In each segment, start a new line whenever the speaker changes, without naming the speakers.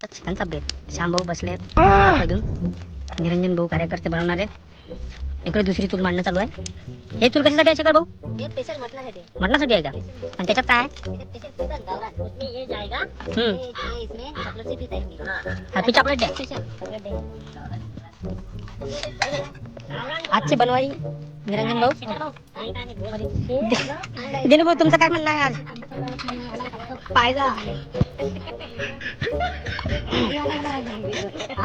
श्याम भाऊ बसले निरंजन भाऊ कार्यकर्ते बनवणारे इकडे दुसरी चूल मांडणं चालू आहे. हे चूल कशासाठी आहे भाऊ? मटणासाठी आहे का? आणि त्याच्यात काय हॅपी चॉकलेट
देंगे
आजची बनवाई. निरंजन भाऊ. दिनू भाऊ तुमचं काय म्हणणं आहे आज? पायजा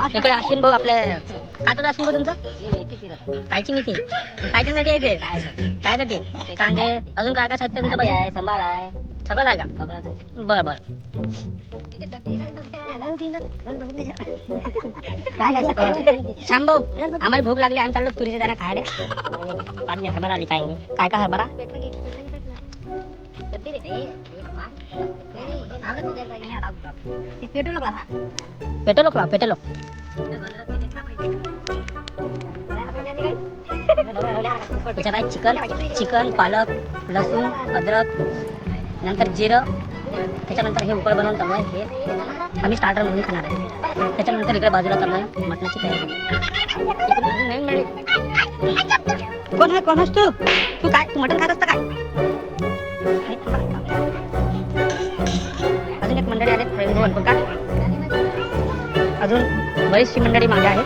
इकडे अश्विन भाऊ आपल्या आता अश्विन भाऊ तुमचं? कायची मिठी. कायच्यासाठी आहे ते कायसाठी कांदे. अजून काय काय साहित्य तुमचं पाहिजे
संभाळ आहे.
सगळं जागा बर बर. श्याम आम्हाला भूक लागली आम्ही चाललो तुरीचे दाणा खायला. पाणी हरभरा आली काय काय काय हरभरा? पेटलो का पेटलो त्याच्यात आहे चिकन चिकन पालक लसूण अद्रक. नंतर जिरं त्याच्यानंतर हे उकळ बनवून चालू आहे हे आम्ही स्टार्टर म्हणून खाणार आहे. त्याच्यानंतर इकडे बाजूला चालू आहे मटणाची तयारी. कोण आहे कोण आहेस तू? तू काय तू मटण खात असतं काय? अजून एक मंडळी आहेत प्रवीण का? अजून बरीचशी मंडळी मागे आहेत.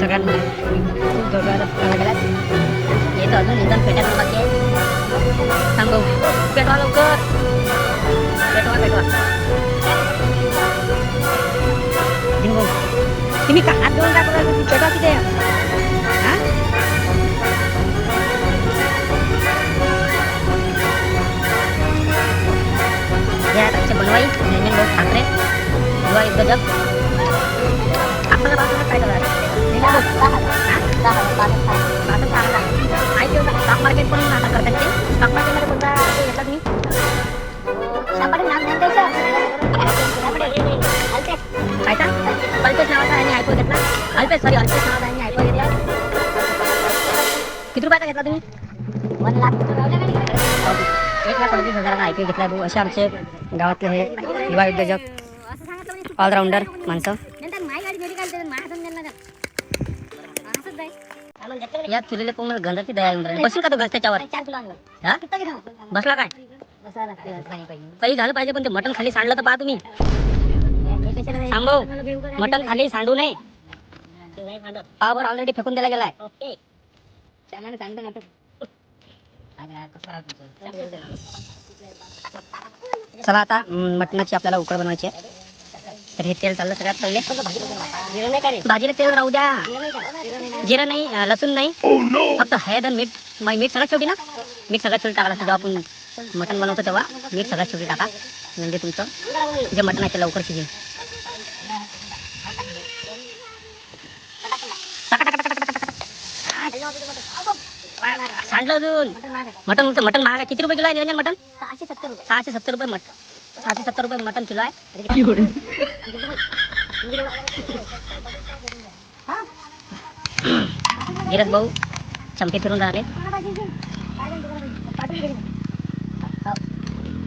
सगळ्यांना खूप जोरदार गेला गेलात अजून एकदम पेटायला बाकी आहे. सांगू पेटवा लवकर पेटवा पेटवा जिंगो तुम्ही का हात धुवून काय बघा तुम्ही पेटवा किती आहे? हा? हे आहेत आजचे बनवाई निरंजन भाऊ ठाकरे युवा युद्धजक आपल्याला बाजूला काय झालं निरंजन भाऊ, हा? आता सांगा. माहिती होतं का? स्टॉक मार्केट पण आता तुम्ही काय का नावाचा घेतला सॉरी नावाचा घेतला किती रुपयाचा घेतला तुम्ही एक लाख पंचवीस हजाराचा आयपी घेतला भाऊ असे आमचे गावातले हे युवा उद्योजक ऑलराऊंडर माणसं. या चुलीला पूर्ण गंधाची दया येऊन राहिली? बसेल का तो घस त्याच्यावर? हा? बसला काय? काही झालं पाहिजे पण ते मटण खाली सांडलं तर पहा तुम्ही. सांगू मटण खाली सांडू नये. पावर ऑलरेडी फेकून दिला गेलाय. चला. आता मटणाची आपल्याला उकळ बनवायची आहे. तर हे तेल चाललं सगळ्यात पहिले. भाजीला तेल राहू द्या. जिरं नाही लसूण नाही. फक्त हळद आणि मीठ. मग मीठ सगळ्यात शेवटी ना? मीठ सगळ्यात शेवटी टाकायला जेव्हा आपण मटण बनवतो तेव्हा. मीठ सगळ्यात शेवटी टाका. म्हणजे तुमचं जे मटण आहे ते लवकर शिजेल. सांडलं अजून. मटण मटण महाग आहे. किती रुपये किलो आहे निरंजन मटण? सहाशे सत्तर रुपये मटण. सहाशे सत्तर रुपये मटण किलो आहे. धीरज भाऊ चंपे फिरून राहिले.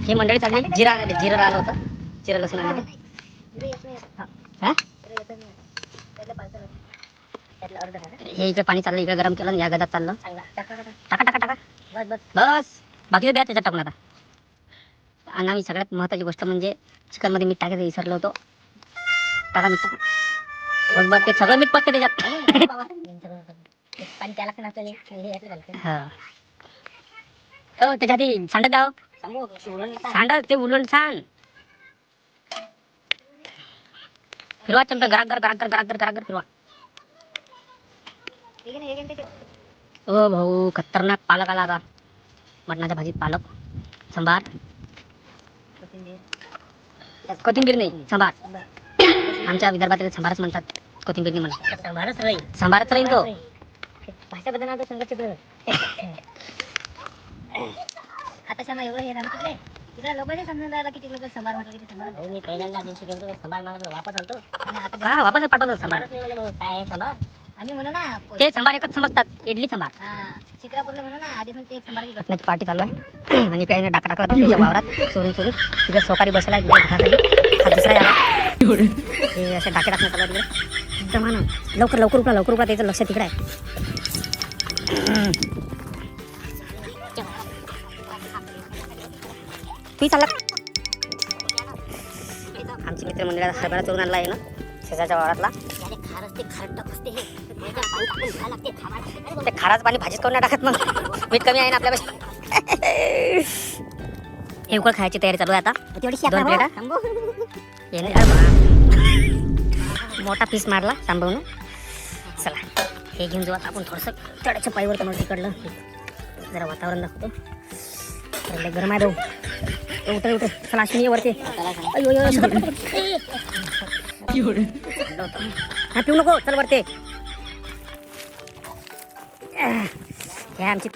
ही. मंडळी चालली. जिरा आले जिरं राहिलं होतं. जिरं लसूण आलं हा. हे? इकडे पाणी चाललं इकडे गरम केलं या गदात चाललं. टाका टाका टाका. बस बाकी द्या त्याच्यात टाकून आता. आणि सगळ्यात महत्वाची गोष्ट म्हणजे चिकनमध्ये मीठ टाकायचं विसरलो होतो. टाका मीठ टाका. ते सगळं मीठ पकते त्याच्यात. हा हो त्याच्यात हे. सांडत द्याव सांडत ते उलवून सांड. फिरवा चमचा गराक गर गराक गर गराक गर गराक गर फिरवा ओ भाऊ खतरनाक पालक आला आता. मटणाच्या भाजीत पालक संभार कोथिंबीर. नाही संभार आमच्या विदर्भात संभारच म्हणतात कोथिंबीर नाही म्हणतात संभारच राहील. तो
भाषा बदलणार संघर्ष आता शमा एवढं हे राहतं तिकडे तिकडे लोक नाही समजून राहिला किती लोक समार म्हटलं किती समार मी पहिल्यांदा दिवशी गेलो मागं वापस आलतो. आणि आता
हा वापस पाठवतो संभार
काय समार आम्ही म्हणू ना
ते संभार एकच समजतात इडली संभार
चित्रापूरला म्हणू ना आधी पण ते समार घेतो
मटणाची पार्टी चालू आहे. आणि काही डाका त्याच्या वावरात सोडून सोडून. तिथे सोकारी बसला आहे दुसरा याला हे असे डाके टाकणं चालू एकदम ना लवकर लवकर उपला लवकर उपला त्याचं लक्ष तिकडे आहे. तू चालला. आमची मित्रमंडळात हरभरा चोरून आणला आहे ना शेजारच्या वावरातला.
खारच ते खारट फसते हे.
ते खाराचं पाणी भाजीत करून टाकत मग. मीठ कमी आहे ना आपल्यापाशी हे उकळ खायची तयारी चालू आहे आता. दोन
शेपा
प्लेटा? मोठा पीस मारला सांभाळून चला हे घेऊन जाऊ आता आपण थोडंसं. तळ्याच्या पायवर तुम्हाला तिकडलं. जरा वातावरण दाखवतो. तर गरम आहे भाऊ. उतर उतर चला ये वरती. हा पिऊ नको. चल वरती. हे आमची